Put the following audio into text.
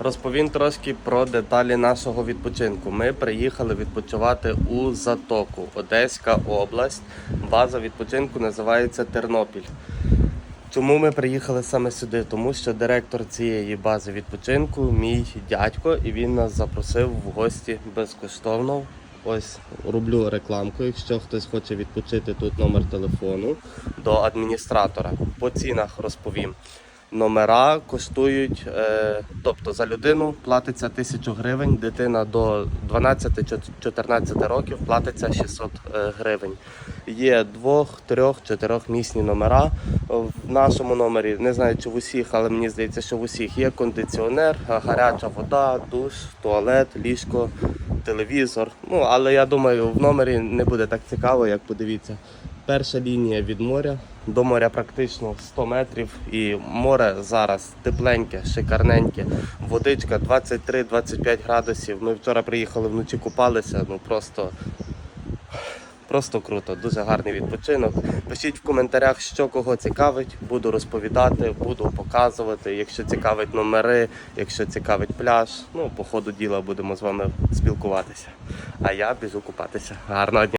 Розповім трошки про деталі нашого відпочинку. Ми приїхали відпочивати у Затоку, Одеська область. База відпочинку називається Тернопіль. Чому ми приїхали саме сюди? Тому що директор цієї бази відпочинку мій дядько, і він нас запросив в гості безкоштовно. Ось роблю рекламку. Якщо хтось хоче відпочити, тут номер телефону до адміністратора. По цінах розповім. Номера коштують, е, тобто за людину платиться 1000 гривень, дитина до 12-14 років платиться 600 е, гривень. Є двох, трьох, чотирьох місні номера. В нашому номері не знаю, чи в усіх, але мені здається, що в усіх є кондиціонер, гаряча вода, душ, туалет, ліжко, телевізор. Ну але я думаю, в номері не буде так цікаво, як подивіться. Перша лінія від моря. До моря практично 100 метрів. І море зараз тепленьке, шикарненьке. Водичка 23-25 градусів. Ми вчора приїхали вночі купалися. Ну просто, просто круто, дуже гарний відпочинок. Пишіть в коментарях, що кого цікавить. Буду розповідати, буду показувати. Якщо цікавить номери, якщо цікавить пляж. Ну, по ходу діла будемо з вами спілкуватися. А я біжу купатися. Гарного дня!